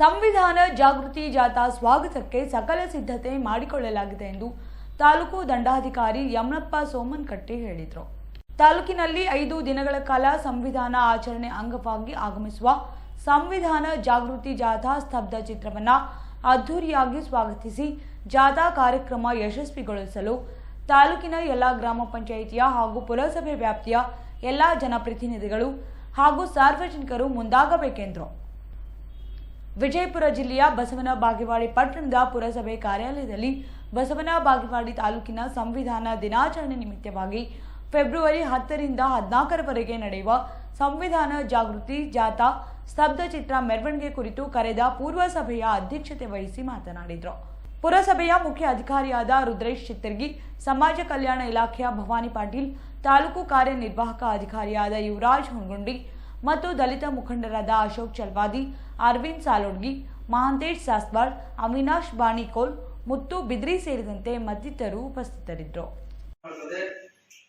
ಸಂವಿಧಾನ ಜಾಗೃತಿ ಜಾಥಾ ಸ್ವಾಗತಕ್ಕೆ ಸಕಲ ಸಿದ್ಧತೆ ಮಾಡಿಕೊಳ್ಳಲಾಗಿದೆ ಎಂದು ತಾಲೂಕು ದಂಡಾಧಿಕಾರಿ ಯಮನಪ್ಪ ಸೋಮನ್ಕಟ್ಟಿ ಹೇಳಿದರು. ತಾಲೂಕಿನಲ್ಲಿ ಐದು ದಿನಗಳ ಕಾಲ ಸಂವಿಧಾನ ಆಚರಣೆ ಅಂಗವಾಗಿ ಆಗಮಿಸುವ ಸಂವಿಧಾನ ಜಾಗೃತಿ ಜಾಥಾ ಸ್ತಬ್ಧ ಚಿತ್ರವನ್ನು ಅದ್ಧೂರಿಯಾಗಿ ಸ್ವಾಗತಿಸಿ ಜಾಥಾ ಕಾರ್ಯಕ್ರಮ ಯಶಸ್ವಿಗೊಳಿಸಲು ತಾಲೂಕಿನ ಎಲ್ಲ ಗ್ರಾಮ ಪಂಚಾಯಿತಿಯ ಹಾಗೂ ಪುರಸಭೆ ವ್ಯಾಪ್ತಿಯ ಎಲ್ಲ ಜನಪ್ರತಿನಿಧಿಗಳು ಹಾಗೂ ಸಾರ್ವಜನಿಕರು ಮುಂದಾಗಬೇಕೆಂದರು. ವಿಜಯಪುರ ಜಿಲ್ಲೆಯ ಬಸವನ ಬಾಗೇವಾಡಿ ಪಟ್ಟಣದ ಪುರಸಭೆ ಕಾರ್ಯಾಲಯದಲ್ಲಿ ಬಸವನ ಬಾಗೇವಾಡಿ ತಾಲೂಕಿನ ಸಂವಿಧಾನ ದಿನಾಚರಣೆ ನಿಮಿತ್ತವಾಗಿ ಫೆಬ್ರವರಿ ಹತ್ತರಿಂದ ಹದಿನಾಲ್ಕರವರೆಗೆ ನಡೆಯುವ ಸಂವಿಧಾನ ಜಾಗೃತಿ ಜಾಥಾ ಸ್ತಬ್ಧ ಚಿತ್ರ ಮೆರವಣಿಗೆ ಕುರಿತು ಕರೆದ ಪೂರ್ವ ಸಭೆಯ ಅಧ್ಯಕ್ಷತೆ ವಹಿಸಿ ಮಾತನಾಡಿದರು. ಪುರಸಭೆಯ ಮುಖ್ಯ ಅಧಿಕಾರಿಯಾದ ರುದ್ರೇಶ್ ಚಿತ್ತರ್ಗಿ, ಸಮಾಜ ಕಲ್ಯಾಣ ಇಲಾಖೆಯ ಭವಾನಿ ಪಾಟೀಲ್, ತಾಲೂಕು ಕಾರ್ಯನಿರ್ವಾಹಕ ಅಧಿಕಾರಿಯಾದ ಯುವರಾಜ್ ಹುಣಗುಂಡಿ ಮತ್ತು ದಲಿತ ಮುಖಂಡರಾದ ಅಶೋಕ್ ಚಲ್ವಾದಿ, ಅರವಿಂದ್ ಸಾಲೋಡ್ಗಿ, ಮಹಾಂತೇಶ್ ಸಾಸ್ವಾಳ್ ಅವಿನಾಶ್ ಬಾಣಿಕೋಲ್, ಮುತ್ತು ಬಿದ್ರಿ ಸೇರಿದಂತೆ ಮತ್ತಿತರರು ಉಪಸ್ಥಿತರಿದ್ದರು.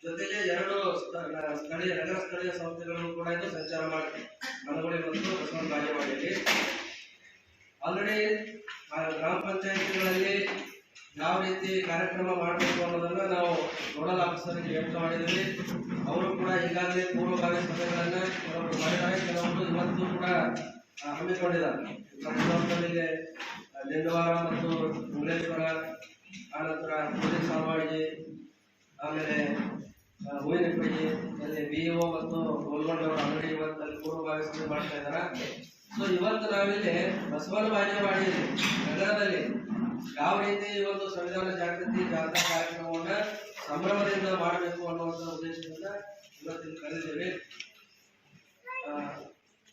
ಜೊತೆಗೆ ಎರಡು ಸ್ಥಳೀಯ ನಗರ ಸ್ಥಳೀಯ ಸಂಸ್ಥೆಗಳನ್ನು ಕೂಡ ಇದು ಸಂಚಾರ ಮಾಡುತ್ತೆ ಮನಗುಳಿ ಮತ್ತು ಬಸವನ ಬಾಗೇವಾಡಿಯಲ್ಲಿ ಆಲ್ರೆಡಿ ಗ್ರಾಮ ಪಂಚಾಯತಿಗಳಲ್ಲಿ ಯಾವ ರೀತಿ ಕಾರ್ಯಕ್ರಮ ಮಾಡಬೇಕು ಅನ್ನೋದನ್ನು ನಾವು ನೋಡಲ್ ಆಫೀಸರ್ಗೆ ವ್ಯಕ್ತ ಮಾಡಿದ್ವಿ ಅವರು ಕೂಡ ಈಗಾಗಲೇ ಪೂರ್ವಭಾವಿ ಸಭೆಗಳನ್ನ ಕೆಲವರು ಮಾಡಿದ್ದಾರೆ. ಕೆಲವರು ಇವತ್ತು ಕೂಡ ಹಮ್ಮಿಕೊಂಡಿದ್ದಾರೆ. ಸಂದರ್ಭದಲ್ಲಿ ಲಿಂಗವಾರ ಮತ್ತು ಮುರುಳೇಶ್ವರ ಆನಂತರ ಪೊಲೀಸ್ ಸಾಮಾಜಿ ಆಮೇಲೆ ಹೂವಿನ ಹೂವಿನಪಳ್ಳಿ ಅಲ್ಲಿ ಬಿ ಒ ಮತ್ತು ಗೋಲ್ಗೊಂಡವರು ಅಂಗಡಿ ಇವತ್ತು ಅಲ್ಲಿ ಪೂರ್ವಭಾವಿ ಸಭೆ ಮಾಡ್ತಾ ಇದ್ದಾರೆ. ಸೊ ಇವತ್ತು ನಾವಿಲ್ಲಿ ಬಸವನ ಮಾಡಿದ್ದೀವಿ. ನಗರದಲ್ಲಿ ಯಾವ ರೀತಿ ಈ ಒಂದು ಸಂವಿಧಾನ ಜಾಗೃತಿ ಜಾಗೃತಿ ಕಾರ್ಯಕ್ರಮವನ್ನ ಸಂಭ್ರಮದಿಂದ ಮಾಡಬೇಕು ಅನ್ನುವಂತ ಉದ್ದೇಶದಿಂದ ಇವತ್ತಿನ ಕರೆದಿದ್ದೇವೆ.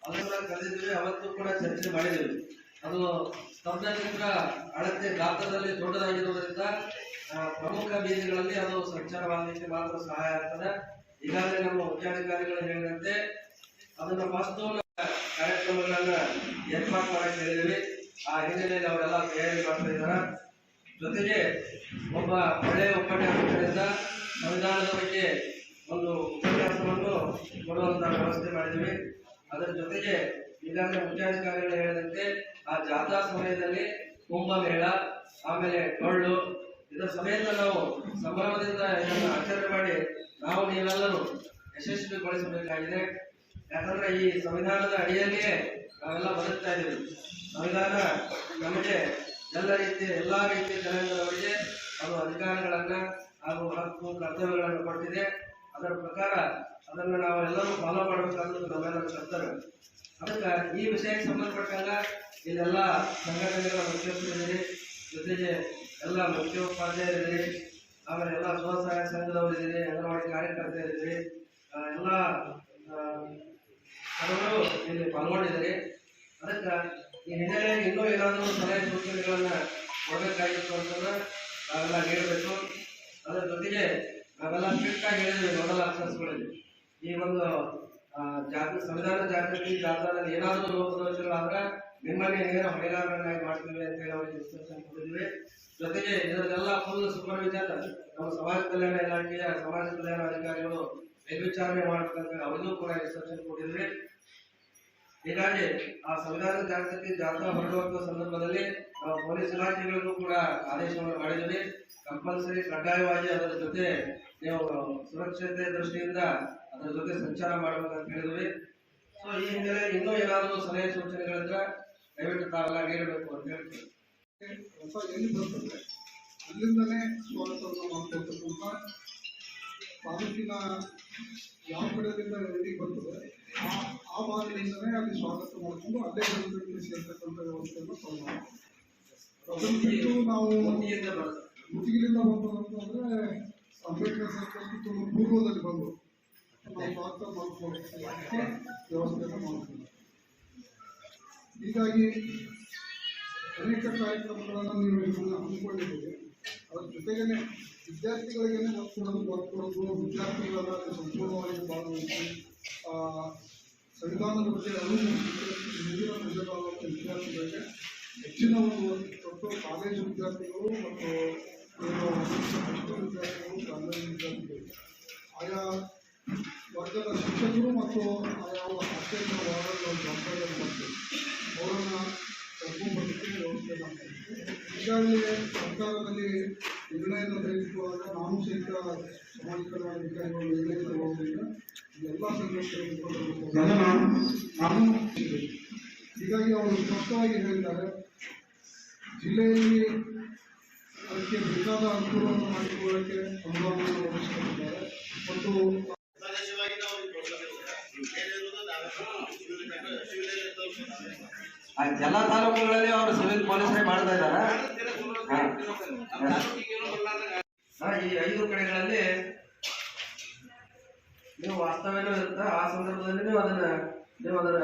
ಅದನ್ನ ಕರೆದಿದ್ದೇವೆ, ಅವತ್ತು ಕೂಡ ಚರ್ಚೆ ಮಾಡಿದ್ದೇವೆ. ಅದು ಸ್ತಬ್ಧಚಿತ್ರ ಅಳತೆ ಗಾತ್ರದಲ್ಲಿ ದೊಡ್ಡದಾಗಿರುವುದರಿಂದ ಪ್ರಮುಖ ಬೀದಿಗಳಲ್ಲಿ ಅದು ಸಂಚಾರವಾಗಲಿಕ್ಕೆ ಮಾತ್ರ ಸಹಾಯ ಆಗ್ತದೆ. ಈಗಾಗಲೇ ನಮ್ಮ ಮುಖ್ಯಾಧಿಕಾರಿಗಳು ಹೇಳಿದಂತೆ, ಅದನ್ನ ಫಸ್ಟ್ ಕಾರ್ಯಕ್ರಮಗಳನ್ನ ಏರ್ಪಾಡು ಮಾಡಕ್ಕೆ ಹೇಳಿದ್ವಿ ಆ ಹಿನ್ನೆಲೆಯಲ್ಲಿ ಅವರೆಲ್ಲ ತಯಾರಿ ಮಾಡ್ತಾ ಇದ್ದಾರೆ. ಜೊತೆಗೆ ಒಬ್ಬ ಒಳ್ಳೆಯ ಉಪನ್ಯಾಸಕರಿಂದ ಸಂವಿಧಾನದ ಬಗ್ಗೆ ಒಂದು ಉಪನ್ಯಾಸವನ್ನು ಕೊಡುವಂತಹ ವ್ಯವಸ್ಥೆ ಮಾಡಿದ್ವಿ ಅದರ ಜೊತೆಗೆ ಈಗಾಗಲೇ ಮುಖ್ಯಾಧಿಕಾರಿಗಳು ಹೇಳಿದಂತೆ ಆ ಜಾಥಾ ಸಮಯದಲ್ಲಿ ಕುಂಭಮೇಳ, ಆಮೇಲೆ ಡೊಳ್ಳು, ಇದರ ಸಮೇತ ನಾವು ಸಂಭ್ರಮದಿಂದ ಇದನ್ನು ಆಚರಣೆ ಮಾಡಿ ನಾವು ನೀವೆಲ್ಲರೂ ಯಶಸ್ವಿಗೊಳಿಸಬೇಕಾಗಿದೆ. ಯಾಕಂದ್ರೆ ಈ ಸಂವಿಧಾನದ ಅಡಿಯಲ್ಲಿಯೇ ನಾವೆಲ್ಲ ಬದುಕ್ತಾ ಇದ್ದೀವಿ. ಸಂವಿಧಾನ ನಮಗೆ ಎಲ್ಲ ರೀತಿಯ ಎಲ್ಲ ರೀತಿಯ ಜನಾಂಗದವರಿಗೆ ಅದು ಅಧಿಕಾರಗಳನ್ನ ಹಾಗೂ ಹಕ್ಕು ಕರ್ತವ್ಯಗಳನ್ನು ಕೊಟ್ಟಿದೆ. ಅದರ ಪ್ರಕಾರ ಅದನ್ನು ನಾವೆಲ್ಲರೂ ಫಾಲೋ ಮಾಡಬೇಕಾದ್ದು ನಮ್ಮೆಲ್ಲರ ಕರ್ತವ್ಯ ಅದಕ್ಕೆ ಈ ವಿಷಯಕ್ಕೆ ಸಂಬಂಧಪಟ್ಟಂಗ ಇಲ್ಲೆಲ್ಲ ಸಂಘಟನೆಗಳ ಮುಖ್ಯಸ್ಥರಿದ್ದೀರಿ ಜೊತೆಗೆ ಎಲ್ಲ ಮುಖ್ಯೋಪಾಧ್ಯಾಯರಿದ್ದೀರಿ, ಆಮೇಲೆ ಎಲ್ಲ ಸ್ವಸಹಾಯ ಸಂಘದವರಿದ್ದೀರಿ, ಅಂಗನವಾಡಿ ಕಾರ್ಯಕರ್ತರಿದ್ದೀರಿ ಎಲ್ಲ ಸರ್ವರು ಇಲ್ಲಿ ಪಾಲ್ಗೊಂಡಿದ್ದಾರೆ ಅದಕ್ಕೆ ಈ ಹಿನ್ನೆಲೆಯಲ್ಲಿ ಇನ್ನೂ ಏನಾದರೂ ಸಲಹೆ ಸೂಚನೆಗಳನ್ನು ಕೊಡಬೇಕಾಗಿತ್ತು ಅಂತಂದ್ರೆ ನಾವೆಲ್ಲ ಹೇಳಬೇಕು. ಅದರ ಜೊತೆಗೆ ನಾವೆಲ್ಲ ಆಗಿ ಹೇಳಿದ್ವಿ ನೋಡಲ್ ಆಫೀಸರ್ಸ್ಗಳಲ್ಲಿ ಈ ಒಂದು ಜಾತಿ ಸಂವಿಧಾನ ಜಾಗೃತಿ ಜಾಥಾದಲ್ಲಿ ಏನಾದರೂ ಲೋಪದೋಷಗಳಾದ್ರೆ ನಿಮ್ಮಲ್ಲಿ ನೇರ ಹೊಣೆಗಾರರನ್ನಾಗಿ ಮಾಡ್ತೀವಿ ಅಂತ ಹೇಳಿ ಅವರಿಗೆ ಡಿಸ್ಕಷನ್ ಕೊಟ್ಟಿದ್ವಿ. ಜೊತೆಗೆ ಇದರಲ್ಲೆಲ್ಲ ಫುಲ್ ಸೂಪರ್ವಿಷನ್ ನಮ್ಮ ಸಮಾಜ ಕಲ್ಯಾಣ ಇಲಾಖೆಯ ಸಮಾಜ ಕಲ್ಯಾಣ ಅಧಿಕಾರಿಗಳು ಮೇಲ್ವಿಚಾರಣೆ ಮಾಡ್ತಕ್ಕಂಥ ಅವನ್ನೂ ಕೂಡ ಇನ್ಸ್ಟ್ರಕ್ಷನ್ ಕೊಟ್ಟಿದ್ರೆ ಹೀಗಾಗಿ ಆ ಸಂವಿಧಾನ ಜಾಗೃತಿ ಜಾಥಾ ಹೊರಡುವಂತ ಸಂದರ್ಭದಲ್ಲಿ ನಾವು ಪೊಲೀಸ್ ಇಲಾಖೆಗಳಿಗೂ ಕೂಡ ಆದೇಶವನ್ನು ಮಾಡಿದ್ವಿ ಕಂಪಲ್ಸರಿ ಕಡ್ಡಾಯವಾಗಿ ಅದರ ಜೊತೆ ನೀವು ಸುರಕ್ಷತೆ ದೃಷ್ಟಿಯಿಂದ ಅದರ ಜೊತೆ ಸಂಚಾರ ಮಾಡುವಂತ ಹೇಳಿದ್ವಿ ಸೊ ಈ ಹಿನ್ನೆಲೆ ಇನ್ನೂ ಏನಾದರೂ ಸಲಹೆ ಸೂಚನೆಗಳಿಂದ ದಯವಿಟ್ಟು ತಾವೆಲ್ಲ ನೀಡಬೇಕು ಅಂತ ಹೇಳ್ತೀವಿ. ಅಲ್ಲಿಂದಲೇ ತಾಲೂಕಿನ ಯಾವ ಕಡೆಯಿಂದ ಎಲ್ಲಿಗೆ ಬರ್ತದೆ ಆ ಆ ಅಲ್ಲಿ ಸ್ವಾಗತ ಮಾಡಿಕೊಂಡು ಅದೇ ಜನರಿಗೆ ಸೇರ್ತಕ್ಕಂಥ ವ್ಯವಸ್ಥೆಯನ್ನು ಫಾಲೋ ಮಾಡ್ತೀವಿ ಅದನ್ನು ಬಿಟ್ಟು ನಾವು ಮೋದಿಯಿಂದ ಬರ್ತದೆ ಅಂಬೇಡ್ಕರ್ ಬಂದು ತುಂಬ ಪೂರ್ವದಲ್ಲಿ ಬಂದು ನಾವು ಸ್ವಾಗತ ವ್ಯವಸ್ಥೆಯನ್ನು ಮಾಡ್ತೀವಿ. ಹೀಗಾಗಿ ಅನೇಕ ಕಾರ್ಯಕ್ರಮಗಳನ್ನು ನೀವು ಹಮ್ಮಿಕೊಂಡಿದ್ದೀವಿ ಅದ್ರ ಜೊತೆಗೇನೆ ವಿದ್ಯಾರ್ಥಿಗಳಿಗೇನೆ ಒತ್ತು ಕೊಡೋದು ಕೊಡೋದು ವಿದ್ಯಾರ್ಥಿಗಳನ್ನ ಸಂಪೂರ್ಣವಾಗಿ ಭಾಗವಹಿಸಿ ಸಂವಿಧಾನದ ಬಗ್ಗೆ ಅರಿವು ಮುಂದಿನ ವಿದ್ಯಾರ್ಥಿಗಳಿಗೆ ಹೆಚ್ಚಿನ ಒಂದು ಮತ್ತು ಕಾಲೇಜು ವಿದ್ಯಾರ್ಥಿಗಳು ಮತ್ತು ಏನು ಹೈಸ್ಕೂಲ್ ವಿದ್ಯಾರ್ಥಿಗಳು ಕಾಲೇಜು ವಿದ್ಯಾರ್ಥಿಗಳು. ಆಯಾ ವರ್ಗದ ಶಿಕ್ಷಕರು ಮತ್ತು ಆಯಾ ಅಧ್ಯಕ್ಷರ ವಾರ್ಡ್ಗಳ ಜವಾಬ್ದಾರಿಯನ್ನು ಮಾಡ್ತೀವಿ ಅವರನ್ನು ಈಗಾಗಲೇ ಸರ್ಕಾರದಲ್ಲಿ ನಿರ್ಣಯವನ್ನು ತೆಗೆದುಕೊಳ್ಳುವಾಗ ನಾನು ಸಹಿತ ಸಮಾಜ ಕಲ್ಯಾಣ ಅಧಿಕಾರಿಗಳು ನಿರ್ಣಯ ತಗೊಳ್ಳೋದ್ರಿಂದ ಎಲ್ಲ ಸಂಘಟನೆಗಳು ನಾನು ಹೀಗಾಗಿ ಅವರು ಸ್ಪಷ್ಟವಾಗಿ ಹೇಳಿದ್ದಾರೆ ಜಿಲ್ಲೆಯಲ್ಲಿ ಅದಕ್ಕೆ ಬೇಕಾದ ಅನುಕೂಲವನ್ನು ಮಾಡಿಕೊಳ್ಳಕ್ಕೆ ಅನುದಾನವನ್ನು ಒದಗಿಸಿಕೊಂಡಿದ್ದಾರೆ. ಮತ್ತು ಎಲ್ಲ ತಾಲೂಕುಗಳಲ್ಲಿ ಅವರು ಸಿವಿಲ್ ಪೊಲೀಸ್ ಮಾಡ್ತಾ ಇದ್ದಾರಾ. ಈ ಐದು ಕಡೆಗಳಲ್ಲಿ ನೀವು ವಾಸ್ತವ್ಯನೂ ಇರುತ್ತೆ? ಆ ಸಂದರ್ಭದಲ್ಲಿ ನೀವು ಅದನ್ನ, ನೀವು ಅದರ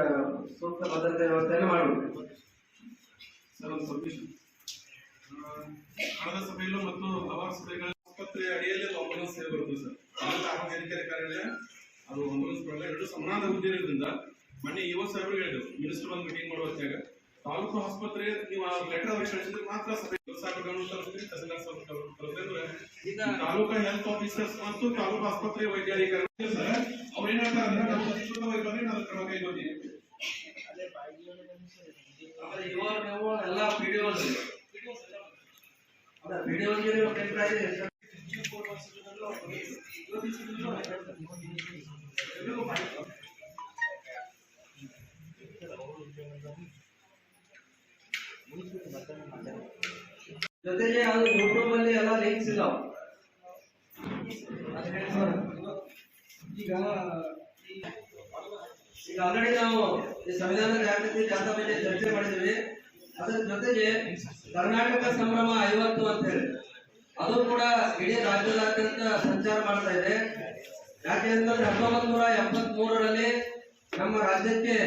ಸೂಕ್ತ ಭದ್ರತೆ ವ್ಯವಸ್ಥೆಯನ್ನು ಮಾಡಬೇಕು. ಸರ್, ಒಂದು ಸಬ್ಮಿಷನ್ ಮತ್ತು ಹಲವಾರು ಸಭೆಗಳ ಆಸ್ಪತ್ರೆ ಅಡಿಯಲ್ಲಿ ಆಂಬುಲೆನ್ಸ್ ಸೇವೆ ಬರುತ್ತೆ ಸರ್ ಕಾರ್ಯಾಲಯ ಅದು ಆಂಬುಲೆನ್ಸ್ ಪ್ರಕಾರ ಎರಡು ಸಮಾನ ಉದ್ಯೋಗದಿಂದ ಮೊನ್ನೆ ಯುವ ಸಾಹೇಬರು ಹೇಳಿದ್ರು ಮಿನಿಸ್ಟರ್ ಬಂದು ಮೀಟಿಂಗ್ ಮಾಡುವ ಹೊತ್ತಾಗ ತಾಲೂಕು ಆಸ್ಪತ್ರೆ ನೀವು ಆ ಲೆಟರ್ ಅವ್ರಿಗೆ ಕಳಿಸಿದ್ರೆ ಮಾತ್ರ ತರಿಸಿದ್ರೆ ಹೆಲ್ತ್ ಆಫೀಸರ್ಸ್ ಮತ್ತು ತಾಲೂಕು ಆಸ್ಪತ್ರೆ ವೈದ್ಯಾಧಿಕಾರಿ ಸರ್ ಅವ್ರು ಏನ್ ಹೇಳ್ತಾರೆ ನಾವು ಅಧಿಕೃತವಾಗಿ ಬಂದ್ರೆ ನಾನು ಕ್ರಮ ಎಲ್ಲ ಜೊತೆಗೆ ಅದು ಯೂಟ್ಯೂಬ್ ಅಲ್ಲಿ ಎಲ್ಲ ಲಿಂಕ್ಸ್ ಇಲ್ಲ ಈಗ ಈಗ ಆಲ್ರೆಡಿ ನಾವು ಈ ಸಂವಿಧಾನ ಜಾಗೃತಿ ಜಾಥಾ ಬಗ್ಗೆ ಚರ್ಚೆ ಮಾಡಿದ್ದೀವಿ, ಅದರ ಜೊತೆಗೆ ಕರ್ನಾಟಕ ಸಂಭ್ರಮ ಐವತ್ತು ಅಂತ ಹೇಳಿ. ಅದು ಕೂಡ ಇಡೀ ರಾಜ್ಯದಾದ್ಯಂತ ಸಂಚಾರ ಮಾಡ್ತಾ ಇದೆ. ಯಾಕೆ ಅಂತಂದ್ರೆ ಹತ್ತೊಂಬತ್ ನೂರ ನಮ್ಮ ರಾಜ್ಯಕ್ಕೆ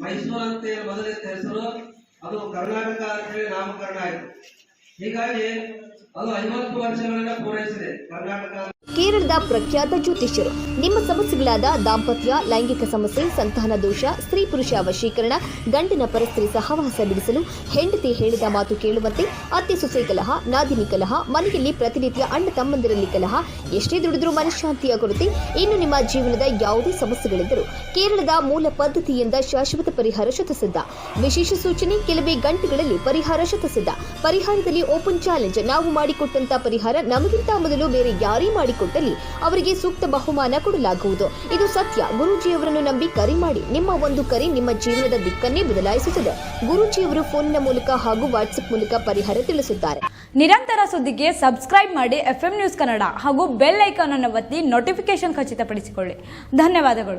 ಮೈಸೂರು ಅಂತ ಹೇಳಿ ಹೆಸರು ಅದು ಕರ್ನಾಟಕ ಅಂತ ಹೇಳಿ ನಾಮಕರಣ ಆಯಿತು. ಹೀಗಾಗಿ ಕೇರಳದ ಪ್ರಖ್ಯಾತ ಜ್ಯೋತಿಷ್ಯರು. ನಿಮ್ಮ ಸಮಸ್ಯೆಗಳಾದ ದಾಂಪತ್ಯ, ಲೈಂಗಿಕ ಸಮಸ್ಯೆ, ಸಂತಾನ ದೋಷ, ಸ್ತ್ರೀ ಪುರುಷ ವಶೀಕರಣ ಗಂಡನ ಪರಸ್ತ್ರೀ ಸಹವಾಸ ಬಿಡಿಸಲು ಹೆಂಡತಿ ಹೇಳಿದ ಮಾತು ಕೇಳುವಂತೆ ಅತ್ತೆ ಸೊಸೆ ಕಲಹ, ನಾದಿನಿ ಕಲಹ, ಮನೆಯಲ್ಲಿ ಪ್ರತಿನಿತ್ಯ ಅಣ್ಣ ತಮ್ಮಂದಿರಲ್ಲಿ ಕಲಹ, ಎಷ್ಟೇ ದುಡಿದ್ರೂ ಮನಃಶಾಂತಿಯ ಕೊರತೆ. ಇನ್ನು ನಿಮ್ಮ ಜೀವನದ ಯಾವುದೇ ಸಮಸ್ಯೆಗಳಿದ್ದರೂ ಕೇರಳದ ಮೂಲ ಪದ್ಧತಿಯಿಂದ ಶಾಶ್ವತ ಪರಿಹಾರ ಶತಸಿದ್ಧ. ವಿಶೇಷ ಸೂಚನೆ, ಕೆಲವೇ ಗಂಟೆಗಳಲ್ಲಿ ಪರಿಹಾರ ಶತಸಿದ್ಧ. ಪರಿಹಾರದಲ್ಲಿ ಓಪನ್ ಚಾಲೆಂಜ್, ನಾವು ಮಾಡಿಕೊಟ್ಟಂತ ಪರಿಹಾರ ನಮಗಿಂತ ಮೊದಲು ಬೇರೆ ಯಾರೇ ಮಾಡಿಕೊಟ್ಟಲ್ಲಿ ಅವರಿಗೆ ಸೂಕ್ತ ಬಹುಮಾನ ಕೊಡಲಾಗುವುದು. ಇದು ಸತ್ಯ. ಗುರೂಜಿಯವರನ್ನು ನಂಬಿ ಕರೆ ಮಾಡಿ ನಿಮ್ಮ ಒಂದು ಕರೆ ನಿಮ್ಮ ಜೀವನದ ದಿಕ್ಕನ್ನೇ ಬದಲಾಯಿಸುತ್ತದೆ. ಗುರೂಜಿಯವರು ಫೋನಿನ ಮೂಲಕ ಹಾಗೂ ವಾಟ್ಸ್ಆಪ್ ಮೂಲಕ ಪರಿಹಾರ ತಿಳಿಸುತ್ತಾರೆ. ನಿರಂತರ ಸುದ್ದಿಗೆ ಸಬ್ಸ್ಕ್ರೈಬ್ ಮಾಡಿ ಎಫ್ ನ್ಯೂಸ್ ಕನ್ನಡ ಹಾಗೂ ಬೆಲ್ ಐಕಾನ್ ಅನ್ನು ಒತ್ತಿ ನೋಟಿಫಿಕೇಶನ್ ಖಚಿತಪಡಿಸಿಕೊಳ್ಳಿ. ಧನ್ಯವಾದಗಳು.